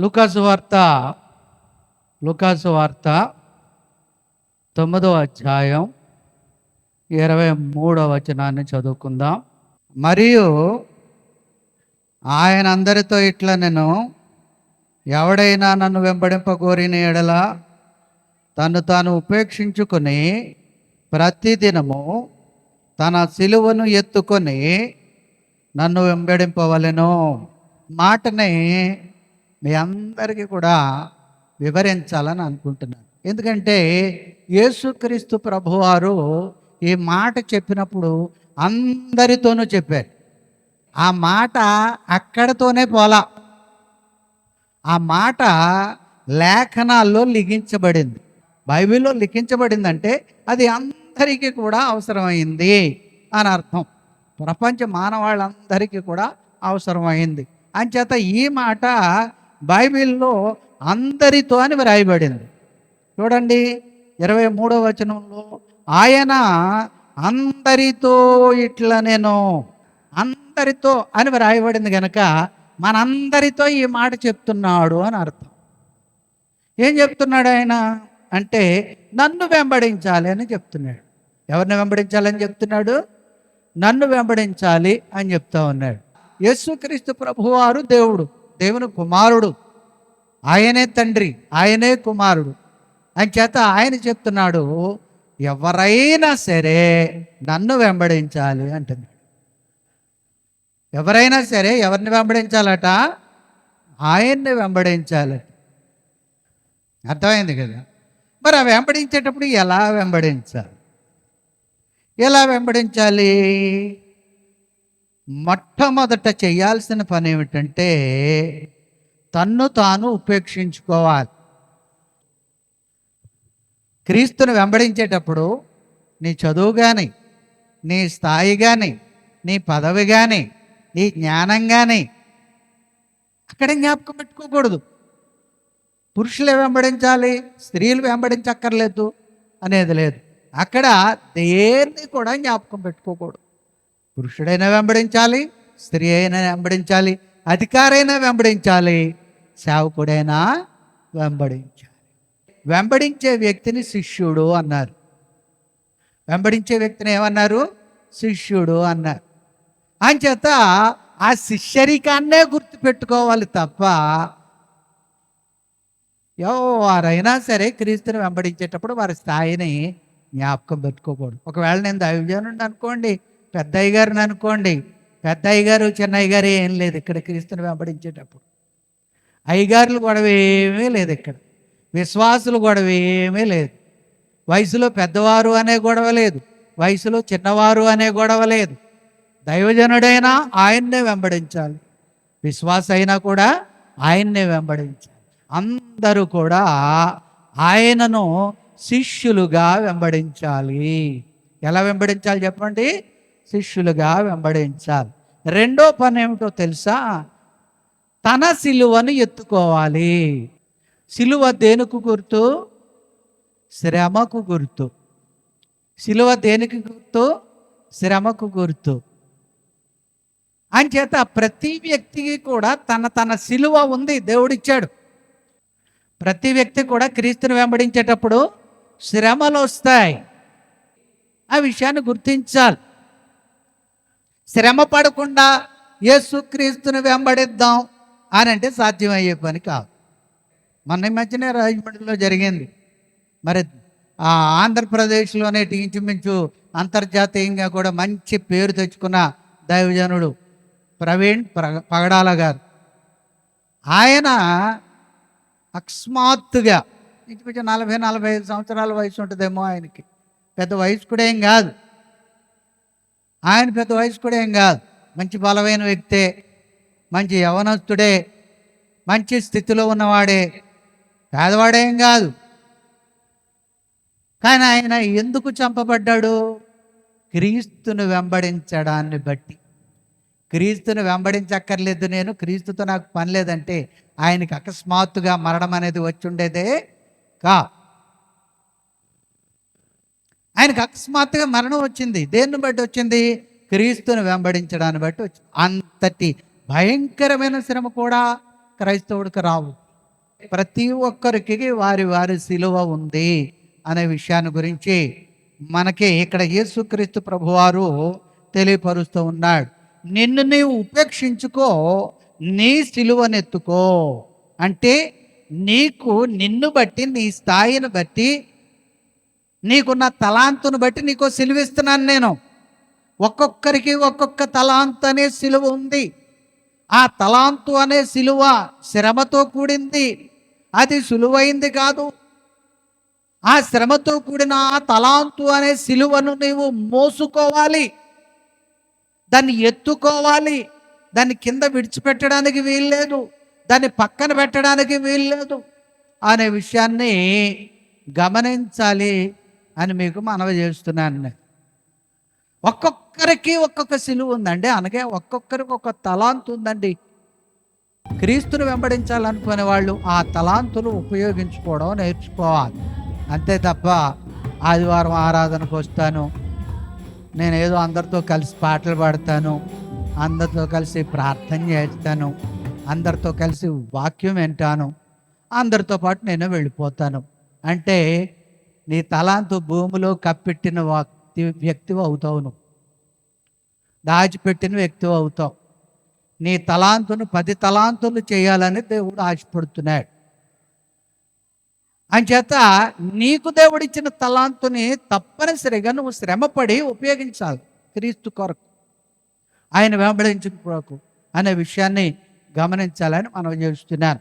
లూకాసు వార్త లూకాసు వార్త తొమ్మిదవ అధ్యాయం ఇరవై మూడవ వచనాన్ని చదువుకుందాం. మరియు ఆయన అందరితో ఇట్లా నేను ఎవడైనా నన్ను వెంబడింపకోరిన ఎడల తను తాను ఉపేక్షించుకొని ప్రతిదినము తన సిలువను ఎత్తుకొని నన్ను వెంబడింపవలెను. మాటని మీ అందరికీ కూడా వివరించాలని అనుకుంటున్నాను. ఎందుకంటే యేసుక్రీస్తు ప్రభువారు ఈ మాట చెప్పినప్పుడు అందరితోనూ చెప్పారు. ఆ మాట అక్కడతోనే పోలా. ఆ మాట లేఖనాల్లో లిఖించబడింది. బైబిల్లో లిఖించబడిందంటే అది అందరికీ కూడా అవసరమైంది అని అర్థం. ప్రపంచ మానవాళ్ళందరికీ కూడా అవసరమైంది. అంచేత ఈ మాట బైబిల్లో అందరితో అని వ్రాయబడింది. చూడండి ఇరవై మూడో వచనంలో ఆయన అందరితో ఇట్లా నేను అందరితో అని వ్రాయబడింది కనుక మనందరితో ఈ మాట చెప్తున్నాడు అని అర్థం. ఏం చెప్తున్నాడు ఆయన? అంటే నన్ను వెంబడించాలి అని చెప్తున్నాడు. ఎవరిని వెంబడించాలని చెప్తున్నాడు? నన్ను వెంబడించాలి అని చెప్తా ఉన్నాడు. యేసుక్రీస్తు ప్రభువారు దేవుడు దేవుని కుమారుడు. ఆయనే తండ్రి ఆయనే కుమారుడు. అని చేత ఆయన చెప్తున్నాడు ఎవరైనా సరే నన్ను వెంబడించాలి అంటున్నాడు. ఎవరైనా సరే ఎవరిని వెంబడించాలట? ఆయన్ని వెంబడించాలి. అర్థమైంది కదా? మరి ఆ వెంబడించేటప్పుడు ఎలా వెంబడించాలి? ఎలా వెంబడించాలి? మొట్టమొదట చేయాల్సిన పని ఏమిటంటే తన్ను తాను ఉపేక్షించుకోవాలి. క్రీస్తుని వెంబడించేటప్పుడు నీ చదువు కానీ నీ స్థాయి కానీ నీ పదవి కానీ నీ జ్ఞానం కానీ అక్కడ జ్ఞాపకం పెట్టుకోకూడదు. పురుషులే వెంబడించాలి? స్త్రీలు వెంబడించక్కర్లేదు అనేది లేదు. అక్కడ దేన్ని కూడా జ్ఞాపకం పెట్టుకోకూడదు. పురుషుడైనా వెంబడించాలి స్త్రీ అయినా వెంబడించాలి అధికారైనా వెంబడించాలి సేవకుడైనా వెంబడించాలి. వెంబడించే వ్యక్తిని శిష్యుడు అన్నారు. వెంబడించే వ్యక్తిని ఏమన్నారు? శిష్యుడు అన్నారు. అంచేత ఆ శిష్యరికాన్నే గుర్తుపెట్టుకోవాలి తప్ప ఎవరైనా సరే క్రీస్తుని వెంబడించేటప్పుడు వారి స్థాయిని జ్ఞాపకం పెట్టుకోకూడదు. ఒకవేళ నేను దైవజనుడు అనుకోండి పెద్ద అయ్యగారిని అనుకోండి. పెద్ద అయ్యగారు చిన్న అయ్యగారు ఏం లేదు ఇక్కడ క్రీస్తుని వెంబడించేటప్పుడు. అయ్యగారులు గొడవ ఏమీ లేదు ఇక్కడ. విశ్వాసులు గొడవ ఏమీ లేదు. వయసులో పెద్దవారు అనే గొడవ లేదు. వయసులో చిన్నవారు అనే గొడవ లేదు. దైవజనుడైనా ఆయన్నే వెంబడించాలి. విశ్వాస అయినా కూడా ఆయన్నే వెంబడించాలి. అందరూ కూడా ఆయనను శిష్యులుగా వెంబడించాలి. ఎలా వెంబడించాలి చెప్పండి? శిష్యులుగా వెంబడించాలి. రెండో పని ఏమిటో తెలుసా? తన సిలువను ఎత్తుకోవాలి. సిలువ దేనికి గుర్తు? శ్రమకు గుర్తు. సిలువ దేనికి గుర్తు? శ్రమకు గుర్తు. అంచేత ప్రతి వ్యక్తికి కూడా తన తన సిలువ ఉంది దేవుడిచ్చాడు. ప్రతి వ్యక్తి కూడా క్రీస్తుని వెంబడించేటప్పుడు శ్రమలు వస్తాయి. ఆ విషయాన్ని గుర్తించాలి. శ్రమ పడకుండా యేసుక్రీస్తుని వెంబడిద్దాం అని అంటే సాధ్యమయ్యే పని కాదు. మొన్న ఈ మధ్యనే రాజమండ్రిలో జరిగింది. మరి ఆ ఆంధ్రప్రదేశ్లోనే ఇంచుమించు అంతర్జాతీయంగా కూడా మంచి పేరు తెచ్చుకున్న దైవజనుడు ప్రవీణ్ ప్ర- పగడాల గారు. ఆయన అకస్మాత్తుగా ఇంచుమించు నలభై నలభై ఐదు సంవత్సరాల వయసు ఉంటుందేమో ఆయనకి. పెద్ద వయసు కూడా ఏం కాదు. ఆయన పెద్ద వయసు కూడా ఏం కాదు. మంచి బలమైన వ్యక్తే మంచి యవనస్తుడే మంచి స్థితిలో ఉన్నవాడే. పేదవాడేం కాదు. కానీ ఆయన ఎందుకు చంపబడ్డాడు? క్రీస్తును వెంబడించడాన్ని బట్టి. క్రీస్తును వెంబడించక్కర్లేదు నేను. క్రీస్తుతో నాకు పని లేదంటే ఆయనకి అకస్మాత్తుగా మరణం అనేది వచ్చి ఉండేదే కా ఆయనకు అకస్మాత్తుగా మరణం వచ్చింది. దేన్ని బట్టి వచ్చింది? క్రీస్తుని వెంబడించడాన్ని బట్టి వచ్చింది అంతటి భయంకరమైన శ్రమ కూడా క్రైస్తవుడికి రావు. ప్రతి ఒక్కరికి వారి వారి సిలువ ఉంది అనే విషయాన్ని గురించి మనకి ఇక్కడ యేసుక్రీస్తు ప్రభువారు తెలియపరుస్తూ ఉన్నాడు. నిన్ను నీవు ఉపేక్షించుకో నీ సిలువనెత్తుకో. అంటే నీకు నిన్ను బట్టి నీ స్థాయిని బట్టి నీకున్న తలాంతును బట్టి నీకు సిలువిస్తున్నాను నేను. ఒక్కొక్కరికి ఒక్కొక్క తలాంత్ అనే సిలువ ఉంది. ఆ తలాంతు అనే సిలువ శ్రమతో కూడింది. అది సులువైంది కాదు. ఆ శ్రమతో కూడిన ఆ తలాంతు అనే సిలువను నీవు మోసుకోవాలి. దాన్ని ఎత్తుకోవాలి. దాన్ని కింద విడిచిపెట్టడానికి వీల్లేదు. దాన్ని పక్కన పెట్టడానికి వీల్లేదు. అనే విషయాన్ని గమనించాలి. అని మీకు మనవి చేస్తున్నాను ఒక్కొక్కరికి ఒక్కొక్క సిలువ ఉందండి. అనగా ఒక్కొక్కరికి ఒక తలాంతు ఉందండి. క్రీస్తును వెంబడించాలనుకునే వాళ్ళు ఆ తలాంతులు ఉపయోగించుకోవడం నేర్చుకోవాలి. అంతే తప్ప ఆదివారం ఆరాధనకు వస్తాను. నేను ఏదో అందరితో కలిసి పాటలు పాడతాను. అందరితో కలిసి ప్రార్థన చేస్తాను. అందరితో కలిసి వాక్యం వింటాను. అందరితో పాటు నేను వెళ్ళిపోతాను. అంటే నీ తలాంతు భూమిలో కప్పెట్టిన వ్యక్తి వ్యక్తి అవుతావు నువ్వు. దాచిపెట్టిన వ్యక్తి అవుతావు. నీ తలాంతును పది తలాంతులు చేయాలని దేవుడు ఆశపడుతున్నాడు. అంచేత నీకు దేవుడిచ్చిన తలాంతుని తప్పనిసరిగా నువ్వు శ్రమపడి ఉపయోగించాలి క్రీస్తు కొరకు. ఆయన వెంబడించిన కొరకు అనే విషయాన్ని గమనించాలని మనం చేస్తున్నాను.